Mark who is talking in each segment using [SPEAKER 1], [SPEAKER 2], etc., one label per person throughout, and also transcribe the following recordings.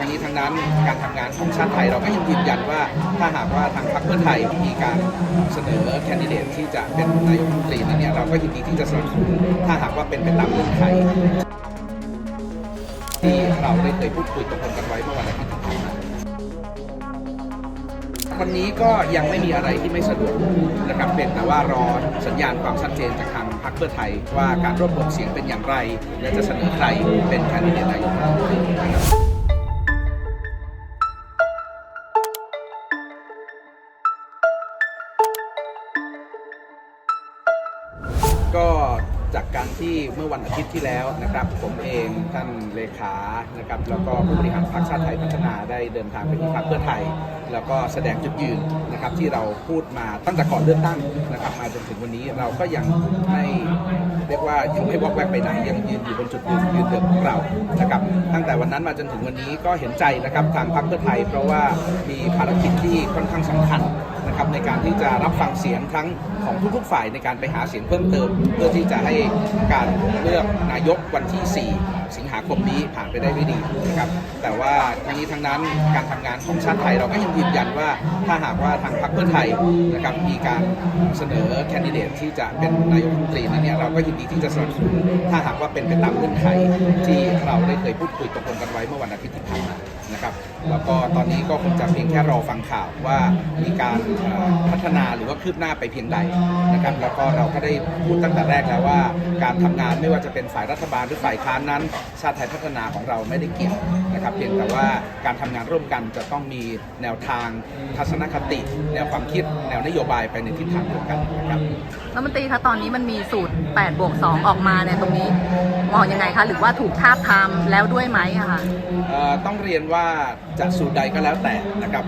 [SPEAKER 1] ทั้งนี้ทั้งนั้นการทำงานของชาติไทยเราก็ยังยืนยันว่าถ้าหากว่าทางพรรคเพื่อไทยมีการเสนอแคนดิเดตที่จะเป็นนายกรัฐมนตรีนั้นเนี่ยเราก็ยินดีที่จะสนับสนุนถ้าหากว่าเป็นไปตามเงื่อนไขที่เราได้เคยพูดคุยตกลงกันไว้เมื่อวันอาทิตย์ที่ผ่านมาวันนี้ก็ยังไม่มีอะไรที่ไม่สะดวกนะครับเป็นแต่ว่ารอสัญญาณความชัดเจนจากทางพรรคเพื่อไทย ว่าการรวบรวมเสียงเป็นอย่างไร และจะเสนอใครเป็นแคนดิเดตนายกรัฐมนตรี เมื่อวันอาทิตย์ที่แล้วนะครับ ผมเองท่านเลขานะครับแล้วก็ผู้บริหารพรรคชาติไทยพัฒนาได้เดินทางไปที่พรรคเพื่อไทย แล้วก็แสดงจุดยืนนะครับที่เราพูดมาตั้งแต่ก่อนเลือกตั้งนะครับมาจนถึงวันนี้เราก็ยังไม่เรียกว่ายังไม่วอกแวกไปไหนยังยืนอยู่บนจุดยืนยืนเดิมของเรานะครับตั้งแต่วันนั้นมาจนถึงวันนี้ก็เห็นใจนะครับทางพรรคเพื่อไทย เพราะว่ามีภารกิจที่ค่อนข้างสำคัญนะครับในการที่จะรับฟังเสียงทั้งของทุกๆฝ่ายในการไปหาเสียงเพิ่มเติม เพื่อที่จะให้การเลือกนายกวันที่ 4 สิงหาคมนี้ผ่านไปได้ด้วยดีนะครับแต่ว่าทั้งนี้ทั้งนั้นการทำงานของชาติไทยเราก็ยังยืนยันว่าถ้าหากว่าทางพรรคเพื่อไทยนะครับมีการเสนอแคนดิเดตที่จะเป็นนายกรัฐมนตรีนั้นเนี่ยเราก็ยินดีที่จะสนับสนุนถ้าหากว่าเป็นไปตามเงื่อนไขที่เราได้เคยพูดคุยตกลงกันไว้เมื่อวันอาทิตย์ที่ผ่านมานะครับแล้วก็ตอนนี้ก็คงจะเพียงแค่รอฟังข่าวว่ามีการเอ่อพัฒนาหรือว่าคืบหน้าไปเพียงใดนะครับ แล้วก็เราก็ได้พูดตั้งแต่แรกแล้วว่า การทำงานไม่ว่าจะเป็นฝ่ายรัฐบาลหรือฝ่ายค้านนั้น ชาติไทยพัฒนาของเราไม่ได้เกี่ยวนะครับ เพียงแต่ว่าการทำงานร่วมกันจะต้องมีแนวทางทัศนคติ แนวความคิด แนวนโยบายไปในทิศทางเดียวกันนะครับ
[SPEAKER 2] รัฐมนตรีคะตอนนี้มันมีสูตร8บวก2ออกมาในยตรงนี้มองยังไงคะหรือว่าถูกทาบทามแล้วด้วยไหมอะคะ
[SPEAKER 1] เอ่อต้องเรียนว่าจะสูตรใดก็แล้วแต่นะครับ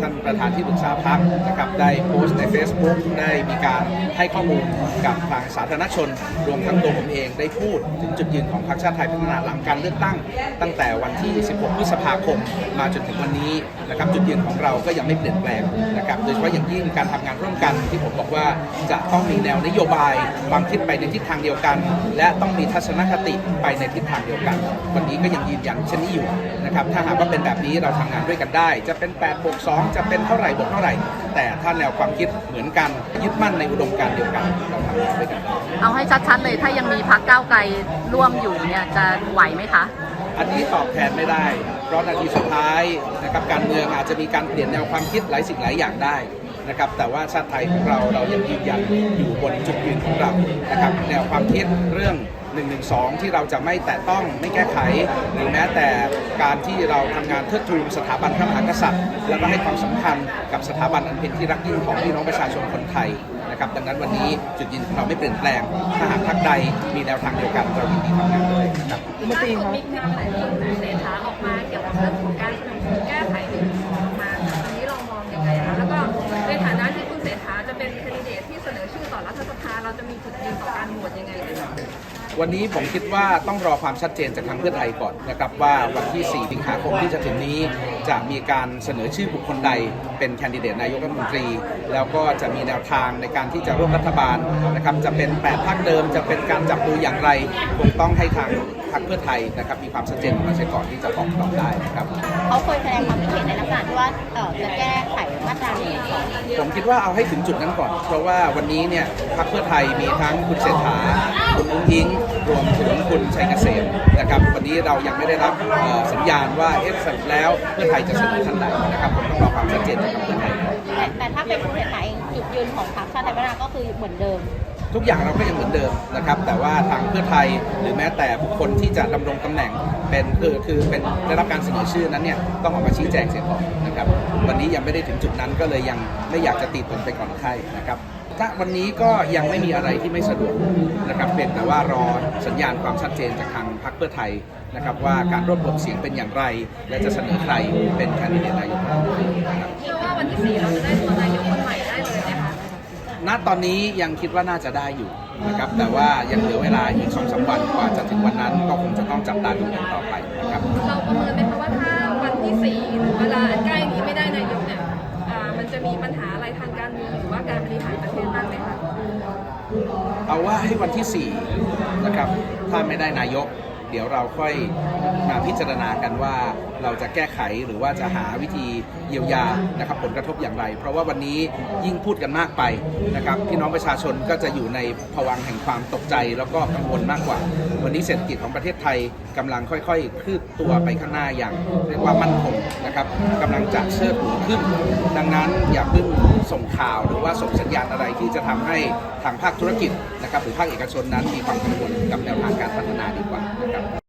[SPEAKER 1] ท่านประธานที่ปรึกษาพักนะครับได้โพสต์ใน Facebook ได้มีการให้ข้อมูลกับทางสาธารณชน รวมทั้งตัวผมเองได้พูดถึงจุดยืนของพรรคชาติไทยพัฒนาหลังการเลือกตั้ง ตั้งแต่วันที่ 16 พฤษภาคม มาจนถึงวันนี้นะครับจุดยืนของเราก็ยังไม่เปลี่ยนแปลงนะครับโดยเฉพาะอย่างยิ่งการทำงานร่วมกันที่ผมบอกว่าจะต้องมีแนวนโยบายความคิดไปในทิศทางเดียวกัน และต้องมีทัศนคติไปในทิศทางเดียวกัน วันนี้ก็ยังยืนยันเช่นนี้อยู่นะครับถ้าหากว่าเป็นแบบนี้เราทำงานด้วยกันได้ จะเป็น8บวก2 จะเป็นเท่าไหร่บวกเท่าไหร่ แต่ถ้าแนวความคิดเหมือนกันยึดมั่นในอุดมการณ์เดียวกันเราทำงานด้วยกันได้
[SPEAKER 2] เอาให้ชัดๆเลยถ้ายังมีพักก้าวไกลร่วมอยู่เนี่ยจะไหวไหมคะ
[SPEAKER 1] อันนี้ตอบแทนไม่ได้ เพราะนาทีสุดท้ายนะครับการเมืองอาจจะมีการเปลี่ยนแนวความคิดหลายสิ่งหลายอย่างได้นะครับแต่ว่าชาติไทยของเราเรายังยืนยันอยู่บนจุดยืนของเรานะครับแนวความคิดเรื่อง 112 ที่เราจะไม่แตะต้องไม่แก้ไข หรือแม้แต่การที่เราทำงานเทิดทูนสถาบันพระมหากษัตริย์ แล้วก็ให้ความสำคัญกับสถาบันอันเป็นที่รักยิ่งของพี่น้องประชาชนคนไทยนะครับดังนั้นวันนี้จุดยืนของเราไม่เปลี่ยนแปลงถ้าหากพรรคใดมีแนวทางเดียวกันเรายินดีทำงานด้วยนะครับ
[SPEAKER 3] ล่าสุดมีคลิปของคุณเศรษฐาออกมาเกี่ยวกับ วันนี้
[SPEAKER 1] ผมคิดว่าต้องรอความชัดเจนจากทางเพื่อไทยก่อนนะครับว่าวันที่ 4 สิงหาคมที่จะถึงนี้ จะมีการเสนอชื่อบุคคลใด เป็นแคนดิเดตนายกรัฐมนตรี แล้วก็จะมีแนวทางในการที่จะร่วมรัฐบาลนะครับจะเป็น 8พรรคเดิมจะเป็นการจับมืออย่างไรคงต้องให้ทาง พรรคเพื่อไทยนะครับมีความชัดเจนมาเสียก่อนที่จะตอบตอบได้นะครับ
[SPEAKER 4] เขาเคยแสดงความคิดเห็นในลักษณะที่ว่าเอ่อจะแก้ไขมาตราหนึ่งสอง
[SPEAKER 1] ผมคิดว่าเอาให้ถึงจุดนั้นก่อน เพราะว่าวันนี้เนี่ยพรรคเพื่อไทยมีทั้งคุณเศรษฐาคุณอุ้งอิงรวมถึงคุณชัยเกษมนะครับวันนี้เรายังไม่ได้รับเอ่อสัญญาณว่าเอ๊ะสรุปแล้วเพื่อไทยจะเสนอท่านใดนะครับผมต้องรอความชัดเจนจากทางเพื่อไทยก่อน
[SPEAKER 4] แต่แต่ถ้าเป็นคุณเศรษฐาเองจุดยืนของพรรคชาติไทยพัฒนาก็คือเหมือนเดิม
[SPEAKER 1] ทุกอย่างเราก็ยังเหมือนเดิมนะครับ แต่ว่าทางเพื่อไทยหรือแม้แต่บุคคลที่จะดำรงตำแหน่งเป็นคือคือเป็นได้รับการเสนอชื่อนั้นเนี่ยต้องออกมาชี้แจงเสียก่อนนะครับ วันนี้ยังไม่ได้ถึงจุดนั้นก็เลยยังไม่อยากจะตีตนไปก่อนใครนะครับถ้าวันนี้ก็ยังไม่มีอะไรที่ไม่สะดวกนะครับเป็นแต่ว่ารอสัญญาณความชัดเจนจากทางพรรคเพื่อไทยนะครับ ว่าการรวบรวมเสียงเป็นอย่างไร และจะเสนอใครเป็นแคนดิเดตนายก
[SPEAKER 3] เชื่อว่าวันที่สี่เราจะได้ ต
[SPEAKER 1] อนนี้ยังคิดว่าน่าจะได้อยู่นะครับ แต่ว่ายังเหลือเวลาอีกสองสามวันกว่าจะถึงวันนั้นก็คงจะต้องจับตาดูกันต่อไปนะครับ
[SPEAKER 3] เราประเมินไหมคะว่าถ้าวันที่สี่หรือเวลาอันใกล้นี้ไม่ได้นายกเนี่ยอ่ามันจะมีปัญหาอะไรทางการเมืองหรือว่าการบริหารประเทศบ้างไหมคะ
[SPEAKER 1] เอาว่าให้วันที่4นะครับ ถ้าไม่ได้นายก เดี๋ยวเราค่อยมาพิจารณากันว่า เราจะแก้ไขหรือว่าจะหาวิธีเยียวยานะครับผลกระทบอย่างไร เพราะว่าวันนี้ยิ่งพูดกันมากไปนะครับพี่น้องประชาชนก็จะอยู่ในภวังแห่งความตกใจแล้วก็กังวลมากกว่า วันนี้เศรษฐกิจของประเทศไทยกำลังค่อยๆคืบตัวไปข้างหน้าอย่างเรียกว่ามั่นคงนะครับกำลังจะเชิดหนุนขึ้น ดังนั้นอย่าเพิ่งส่งข่าวหรือว่าส่งสัญญาณอะไรที่จะทำให้ทางภาคธุรกิจนะครับหรือภาคเอกชนนั้นมีความกังวลกับแนวทางการพัฒนาดีกว่านะครับ